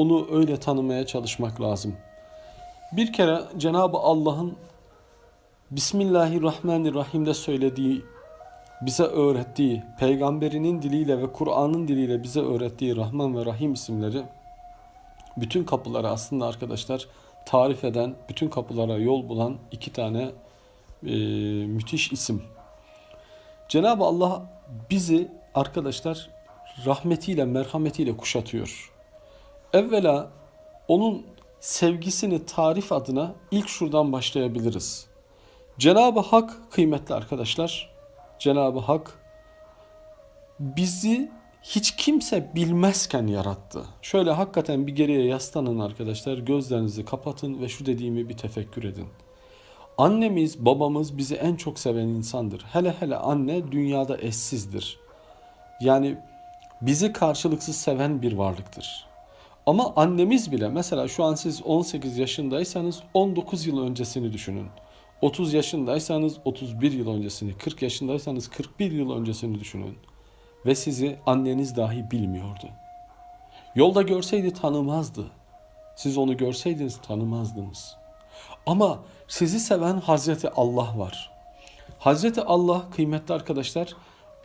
onu öyle tanımaya çalışmak lazım. Bir kere Cenab-ı Allah'ın Bismillahirrahmanirrahim'de söylediği, bize öğrettiği, peygamberinin diliyle ve Kur'an'ın diliyle bize öğrettiği Rahman ve Rahim isimleri bütün kapıları aslında arkadaşlar tarif eden, bütün kapılara yol bulan iki tane e, müthiş isim. Cenab-ı Allah bizi arkadaşlar rahmetiyle, merhametiyle kuşatıyor. Evvela onun sevgisini tarif adına ilk şuradan başlayabiliriz. Cenab-ı Hak kıymetli arkadaşlar, Cenab-ı Hak bizi hiç kimse bilmezken yarattı. Şöyle hakikaten bir geriye yaslanın arkadaşlar, gözlerinizi kapatın ve şu dediğimi bir tefekkür edin. Annemiz, babamız bizi en çok seven insandır. Hele hele anne dünyada eşsizdir. Yani bizi karşılıksız seven bir varlıktır. Ama annemiz bile mesela şu an siz 18 yaşındaysanız 19 yıl öncesini düşünün. 30 yaşındaysanız 31 yıl öncesini, 40 yaşındaysanız 41 yıl öncesini düşünün. Ve sizi anneniz dahi bilmiyordu. Yolda görseydi tanımazdı. Siz onu görseydiniz tanımazdınız. Ama sizi seven Hazreti Allah var. Hazreti Allah kıymetli arkadaşlar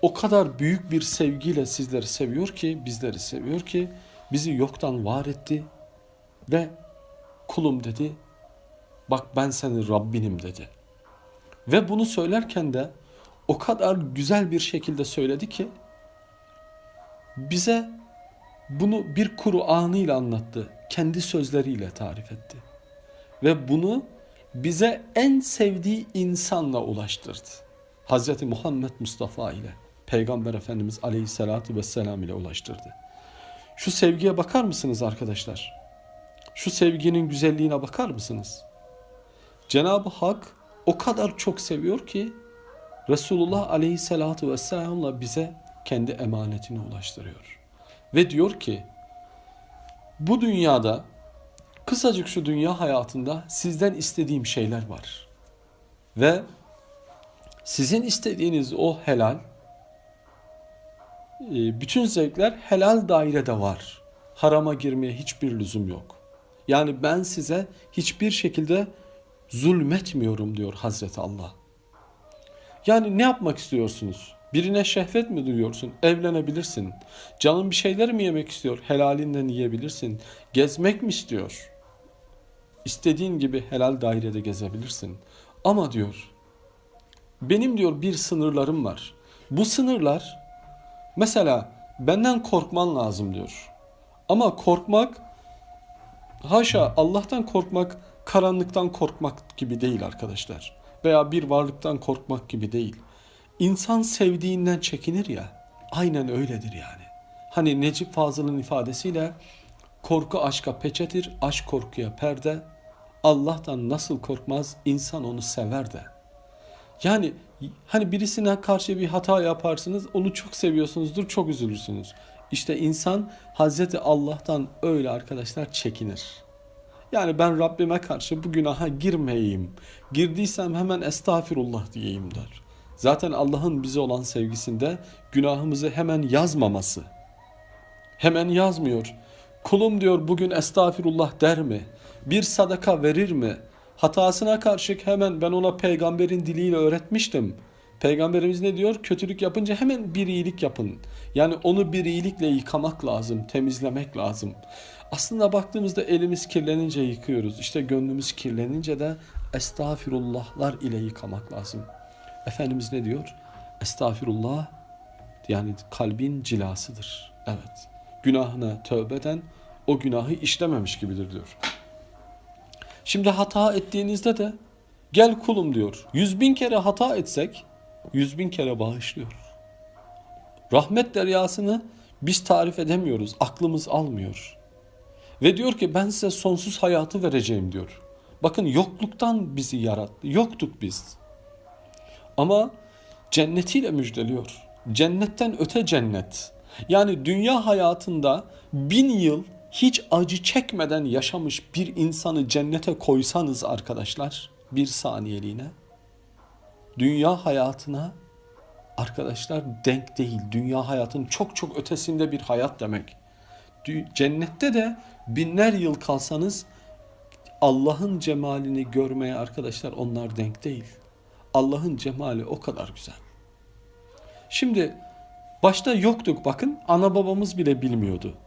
o kadar büyük bir sevgiyle sizleri seviyor ki, bizleri seviyor ki bizi yoktan var etti ve kulum dedi. Bak ben senin Rabbinim dedi. Ve bunu söylerken de o kadar güzel bir şekilde söyledi ki bize bunu bir Kur'an'ıyla anlattı. Kendi sözleriyle tarif etti. Ve bunu bize en sevdiği insanla ulaştırdı. Hz. Muhammed Mustafa ile Peygamber Efendimiz Aleyhisselatü Vesselam ile ulaştırdı. Şu sevgiye bakar mısınız arkadaşlar? Şu sevginin güzelliğine bakar mısınız? Cenab-ı Hak o kadar çok seviyor ki Resulullah Aleyhisselatü Vesselam'la bize kendi emanetini ulaştırıyor. Ve diyor ki bu dünyada kısacık şu dünya hayatında sizden istediğim şeyler var. Ve sizin istediğiniz o helal bütün zevkler helal dairede var. Harama girmeye hiçbir lüzum yok. Yani ben size hiçbir şekilde zulmetmiyorum diyor Hazreti Allah. Yani ne yapmak istiyorsunuz? Birine şehvet mi duyuyorsun? Evlenebilirsin. Canın bir şeyler mi yemek istiyor? Helalinden yiyebilirsin. Gezmek mi istiyor? İstediğin gibi helal dairede gezebilirsin. Ama diyor, benim diyor bir sınırlarım var. Bu sınırlar mesela benden korkman lazım diyor. Ama korkmak haşa Allah'tan korkmak karanlıktan korkmak gibi değil arkadaşlar. Veya bir varlıktan korkmak gibi değil. İnsan sevdiğinden çekinir ya. Aynen öyledir yani. Hani Necip Fazıl'ın ifadesiyle korku aşka peçetir, aşk korkuya perde. Allah'tan nasıl korkmaz insan onu sever de. Yani hani birisine karşı bir hata yaparsınız onu çok seviyorsunuzdur çok üzülürsünüz. İşte insan Hazreti Allah'tan öyle arkadaşlar çekinir. Yani ben Rabbime karşı bu günaha girmeyeyim. Girdiysem hemen estağfirullah diyeyim der. Zaten Allah'ın bize olan sevgisinde günahımızı hemen yazmaması. Hemen yazmıyor. Kulum diyor bugün estağfirullah der mi? Bir sadaka verir mi? Hatasına karşılık hemen ben ona peygamberin diliyle öğretmiştim. Peygamberimiz ne diyor? Kötülük yapınca hemen bir iyilik yapın. Yani onu bir iyilikle yıkamak lazım, temizlemek lazım. Aslında baktığımızda elimiz kirlenince yıkıyoruz. İşte gönlümüz kirlenince de estağfirullahlar ile yıkamak lazım. Efendimiz ne diyor? Estağfirullah yani kalbin cilasıdır. Evet. Günahına tövbe eden o günahı işlememiş gibidir diyor. Şimdi hata ettiğinizde de gel kulum diyor. Yüz bin kere hata etsek yüz bin kere bağışlıyor. Rahmet deryasını biz tarif edemiyoruz. Aklımız almıyor. Ve diyor ki ben size sonsuz hayatı vereceğim diyor. Bakın yokluktan bizi yarattı. Yoktuk biz. Ama cennetiyle müjdeliyor. Cennetten öte cennet. Yani dünya hayatında bin yıl hiç acı çekmeden yaşamış bir insanı cennete koysanız arkadaşlar bir saniyeliğine dünya hayatına arkadaşlar denk değil. Dünya hayatın çok çok ötesinde bir hayat demek. cennette de binler yıl kalsanız Allah'ın cemalini görmeye arkadaşlar onlar denk değil. Allah'ın cemali o kadar güzel. Şimdi başta yoktuk bakın ana babamız bile bilmiyordu.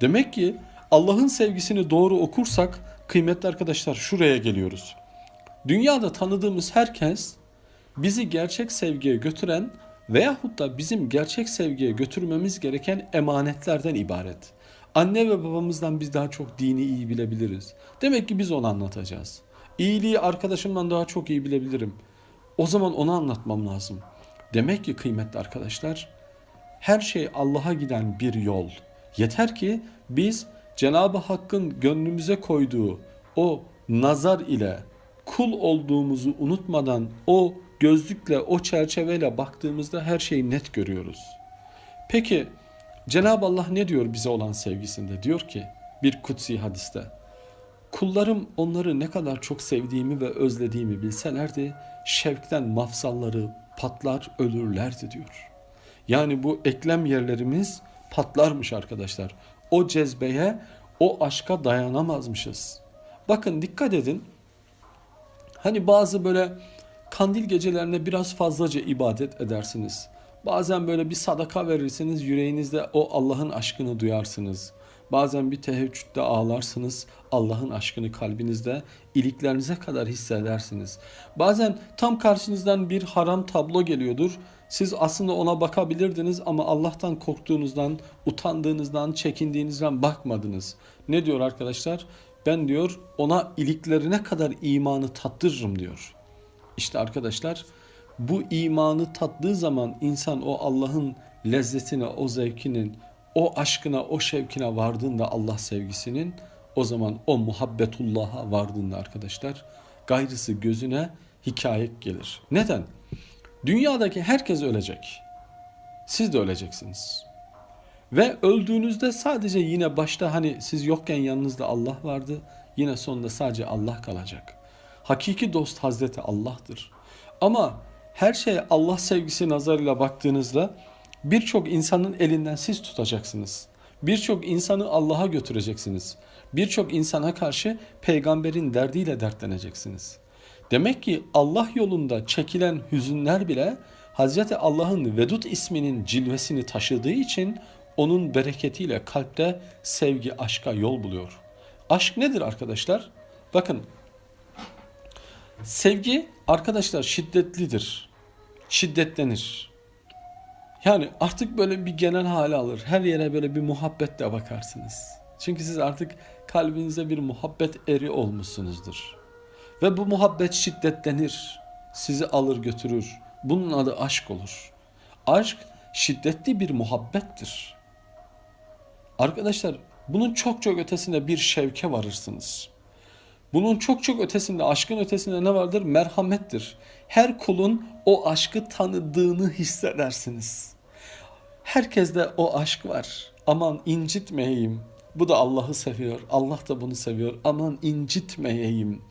Demek ki Allah'ın sevgisini doğru okursak kıymetli arkadaşlar şuraya geliyoruz. Dünyada tanıdığımız herkes bizi gerçek sevgiye götüren veyahut da bizim gerçek sevgiye götürmemiz gereken emanetlerden ibaret. Anne ve babamızdan biz daha çok dini iyi bilebiliriz. Demek ki biz onu anlatacağız. İyiliği arkadaşımdan daha çok iyi bilebilirim. O zaman onu anlatmam lazım. Demek ki kıymetli arkadaşlar her şey Allah'a giden bir yol. Yeter ki biz Cenab-ı Hakk'ın gönlümüze koyduğu o nazar ile kul olduğumuzu unutmadan o gözlükle, o çerçeveyle baktığımızda her şeyi net görüyoruz. Peki Cenab-ı Allah ne diyor bize olan sevgisinde? Diyor ki bir kutsi hadiste. Kullarım onları ne kadar çok sevdiğimi ve özlediğimi bilselerdi şevkten mafsalları patlar ölürlerdi diyor. Yani bu eklem yerlerimiz patlarmış arkadaşlar. O cezbeye, o aşka dayanamazmışız. Bakın dikkat edin. Hani bazı böyle kandil gecelerine biraz fazlaca ibadet edersiniz. Bazen böyle bir sadaka verirsiniz, yüreğinizde o Allah'ın aşkını duyarsınız. Bazen bir teheccüde ağlarsınız, Allah'ın aşkını kalbinizde iliklerinize kadar hissedersiniz. Bazen tam karşınızdan bir haram tablo geliyordur. Siz aslında ona bakabilirdiniz ama Allah'tan korktuğunuzdan, utandığınızdan, çekindiğinizden bakmadınız. Ne diyor arkadaşlar? Ben diyor ona iliklerine kadar imanı tattırırım diyor. İşte arkadaşlar bu imanı tattığı zaman insan o Allah'ın lezzetine, o zevkinin, o aşkına, o şevkine vardığında Allah sevgisinin o zaman o muhabbetullah'a vardığında arkadaşlar gayrısı gözüne hikaye gelir. Neden? Dünyadaki herkes ölecek. Siz de öleceksiniz. Ve öldüğünüzde sadece yine başta hani siz yokken yanınızda Allah vardı. Yine sonunda sadece Allah kalacak. Hakiki dost Hazreti Allah'tır. Ama her şey Allah sevgisi nazarıyla baktığınızda birçok insanın elinden siz tutacaksınız. Birçok insanı Allah'a götüreceksiniz. Birçok insana karşı peygamberin derdiyle dertleneceksiniz. Demek ki Allah yolunda çekilen hüzünler bile Hazreti Allah'ın Vedud isminin cilvesini taşıdığı için onun bereketiyle kalpte sevgi, aşka yol buluyor. Aşk nedir arkadaşlar? Bakın sevgi arkadaşlar şiddetlidir. Şiddetlenir. Yani artık böyle bir genel hale alır. Her yere böyle bir muhabbetle bakarsınız. Çünkü siz artık kalbinize bir muhabbet eri olmuşsunuzdur. Ve bu muhabbet şiddetlenir. Sizi alır götürür. Bunun adı aşk olur. Aşk şiddetli bir muhabbettir. Arkadaşlar bunun çok çok ötesinde bir şevke varırsınız. Bunun çok çok ötesinde, aşkın ötesinde ne vardır? Merhamettir. Her kulun o aşkı tanıdığını hissedersiniz. Herkeste o aşk var. Aman incitmeyeyim. Bu da Allah'ı seviyor. Allah da bunu seviyor. Aman incitmeyeyim.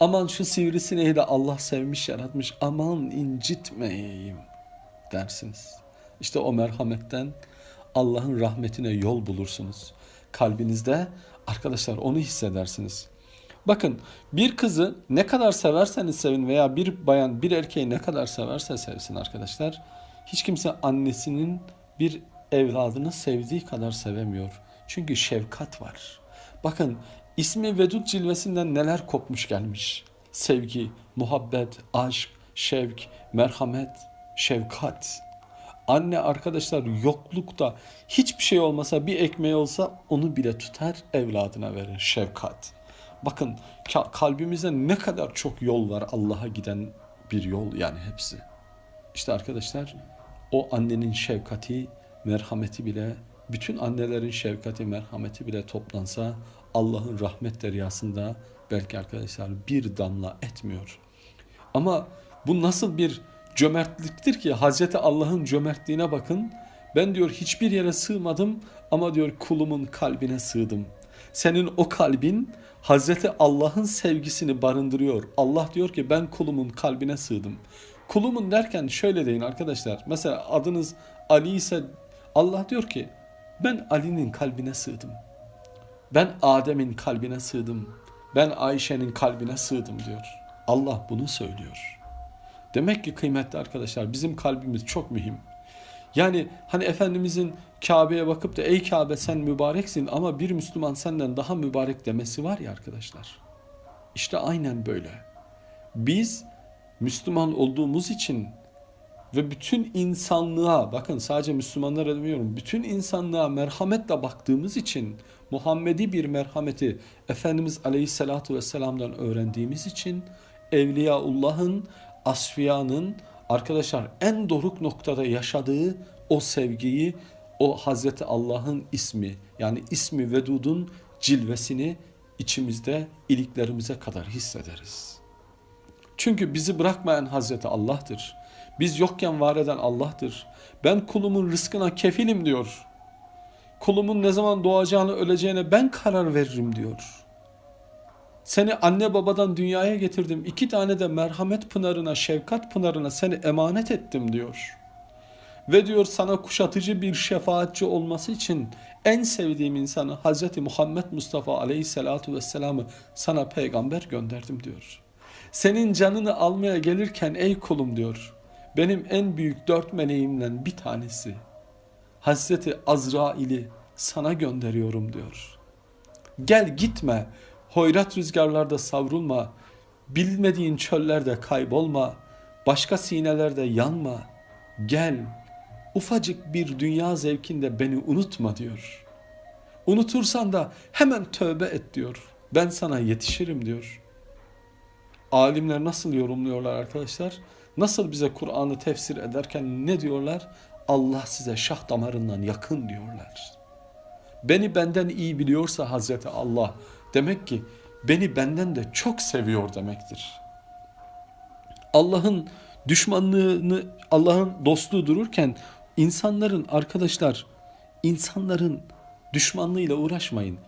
Aman şu sivrisineği de Allah sevmiş yaratmış. Aman incitmeyeyim dersiniz. İşte o merhametten Allah'ın rahmetine yol bulursunuz. Kalbinizde arkadaşlar onu hissedersiniz. Bakın bir kızı ne kadar severseniz sevin veya bir bayan bir erkeği ne kadar severse sevsin arkadaşlar. Hiç kimse annesinin bir evladını sevdiği kadar sevemiyor. Çünkü şefkat var. Bakın ismi Vedud cilvesinden neler kopmuş gelmiş. Sevgi, muhabbet, aşk, şevk, merhamet, şefkat. Anne arkadaşlar yoklukta hiçbir şey olmasa bir ekmeği olsa onu bile tutar evladına verir şefkat. Bakın kalbimizde ne kadar çok yol var Allah'a giden bir yol yani hepsi. İşte arkadaşlar o annenin şefkati, merhameti bile, bütün annelerin şefkati, merhameti bile toplansa Allah'ın rahmet deryasında belki arkadaşlar bir damla etmiyor. Ama bu nasıl bir cömertliktir ki Hazreti Allah'ın cömertliğine bakın. Ben diyor hiçbir yere sığmadım ama diyor kulumun kalbine sığdım. Senin o kalbin Hazreti Allah'ın sevgisini barındırıyor. Allah diyor ki ben kulumun kalbine sığdım. Kulumun derken şöyle deyin arkadaşlar. Mesela adınız Ali ise Allah diyor ki Ben Ali'nin kalbine sığdım. Ben Adem'in kalbine sığdım. Ben Ayşe'nin kalbine sığdım diyor. Allah bunu söylüyor. Demek ki kıymetli arkadaşlar bizim kalbimiz çok mühim. Yani hani Efendimizin Kabe'ye bakıp da ey Kabe sen mübareksin ama bir Müslüman senden daha mübarek demesi var ya arkadaşlar. İşte aynen böyle. Biz Müslüman olduğumuz için ve bütün insanlığa bakın sadece Müslümanlara demiyorum bütün insanlığa merhametle baktığımız için Muhammedi bir merhameti Efendimiz Aleyhisselatü Vesselam'dan öğrendiğimiz için Evliyaullah'ın, Asfiya'nın arkadaşlar en doruk noktada yaşadığı o sevgiyi o Hazreti Allah'ın ismi yani ismi Vedud'un cilvesini içimizde iliklerimize kadar hissederiz. Çünkü bizi bırakmayan Hazreti Allah'tır. Biz yokken var eden Allah'tır. Ben kulumun rızkına kefilim diyor. Kulumun ne zaman doğacağını öleceğine ben karar veririm diyor. Seni anne babadan dünyaya getirdim. İki tane de merhamet pınarına, şefkat pınarına seni emanet ettim diyor. Ve diyor sana kuşatıcı bir şefaatçi olması için en sevdiğim insanı Hazreti Muhammed Mustafa aleyhissalatu vesselam'ı sana peygamber gönderdim diyor. Senin canını almaya gelirken ey kulum diyor. Benim en büyük dört meleğimden bir tanesi. Hazreti Azrail'i sana gönderiyorum diyor. Gel gitme, hoyrat rüzgarlarda savrulma, bilmediğin çöllerde kaybolma, başka sinelerde yanma. Gel, ufacık bir dünya zevkinde beni unutma diyor. Unutursan da hemen tövbe et diyor. Ben sana yetişirim diyor. Alimler nasıl yorumluyorlar arkadaşlar? Nasıl bize Kur'an'ı tefsir ederken ne diyorlar? Allah size şah damarından yakın diyorlar. Beni benden iyi biliyorsa Hazreti Allah demek ki beni benden de çok seviyor demektir. Allah'ın düşmanlığını, Allah'ın dostluğu dururken insanların arkadaşlar, insanların düşmanlığıyla uğraşmayın.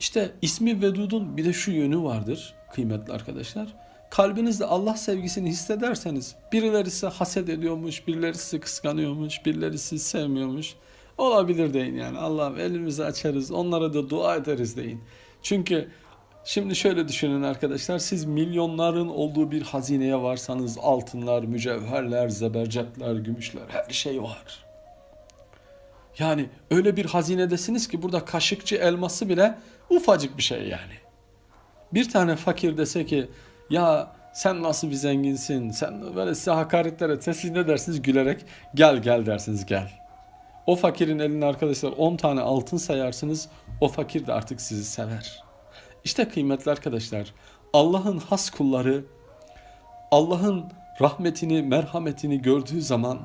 İşte ismi Vedud'un bir de şu yönü vardır kıymetli arkadaşlar. Kalbinizde Allah sevgisini hissederseniz birileri size haset ediyormuş, birileri sizi kıskanıyormuş, birileri sizi sevmiyormuş. Olabilir deyin yani Allah'ım elimizi açarız onlara da dua ederiz deyin. Çünkü şimdi şöyle düşünün arkadaşlar siz milyonların olduğu bir hazineye varsanız altınlar, mücevherler, zebercetler, gümüşler her şey var. Yani öyle bir hazinedesiniz ki burada kaşıkçı elması bile ufacık bir şey yani. Bir tane fakir dese ki ya sen nasıl bir zenginsin sen böyle size hakaretler etse siz ne dersiniz gülerek gel gel dersiniz gel. O fakirin eline arkadaşlar 10 tane altın sayarsınız o fakir de artık sizi sever. İşte kıymetli arkadaşlar Allah'ın has kulları Allah'ın rahmetini merhametini gördüğü zaman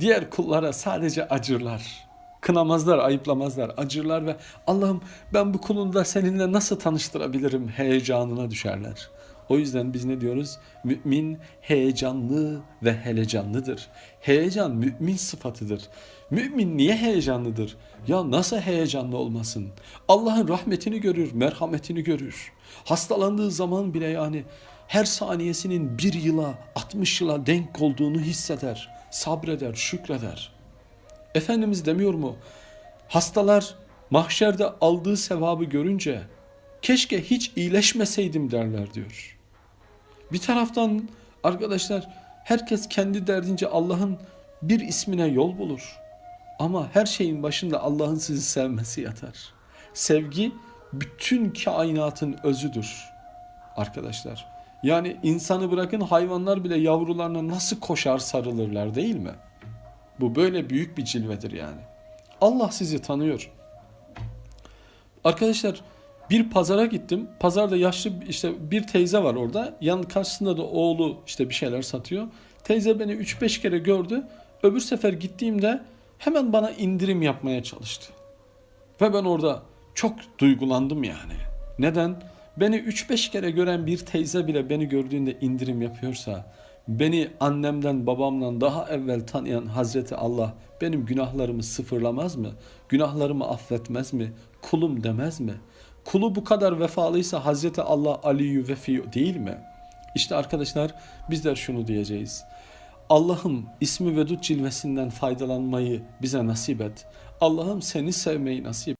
diğer kullara sadece acırlar. Kınamazlar, ayıplamazlar, acırlar ve Allah'ım ben bu kulunu da seninle nasıl tanıştırabilirim heyecanına düşerler. O yüzden biz ne diyoruz? Mümin heyecanlı ve helecanlıdır. Heyecan mümin sıfatıdır. Mümin niye heyecanlıdır? Ya nasıl heyecanlı olmasın? Allah'ın rahmetini görür, merhametini görür. Hastalandığı zaman bile yani her saniyesinin bir yıla, 60 yıla denk olduğunu hisseder, sabreder, şükreder. Efendimiz demiyor mu? Hastalar mahşerde aldığı sevabı görünce keşke hiç iyileşmeseydim derler diyor. Bir taraftan arkadaşlar herkes kendi derdince Allah'ın bir ismine yol bulur. Ama her şeyin başında Allah'ın sizi sevmesi yatar. Sevgi bütün kainatın özüdür arkadaşlar. Yani insanı bırakın hayvanlar bile yavrularına nasıl koşar sarılırlar değil mi? Bu böyle büyük bir cilvedir yani. Allah sizi tanıyor. Arkadaşlar bir pazara gittim. Pazarda yaşlı işte bir teyze var orada. Yan karşısında da oğlu işte bir şeyler satıyor. Teyze beni 3-5 kere gördü. Öbür sefer gittiğimde hemen bana indirim yapmaya çalıştı. Ve ben orada çok duygulandım yani. Neden? Beni 3-5 kere gören bir teyze bile beni gördüğünde indirim yapıyorsa beni annemden babamdan daha evvel tanıyan Hazreti Allah benim günahlarımı sıfırlamaz mı? Günahlarımı affetmez mi? Kulum demez mi? Kulu bu kadar vefalıysa Hazreti Allah Aliyyü Vefi değil mi? İşte arkadaşlar bizler şunu diyeceğiz. Allah'ım ismi vedud cilvesinden faydalanmayı bize nasip et. Allah'ım seni sevmeyi nasip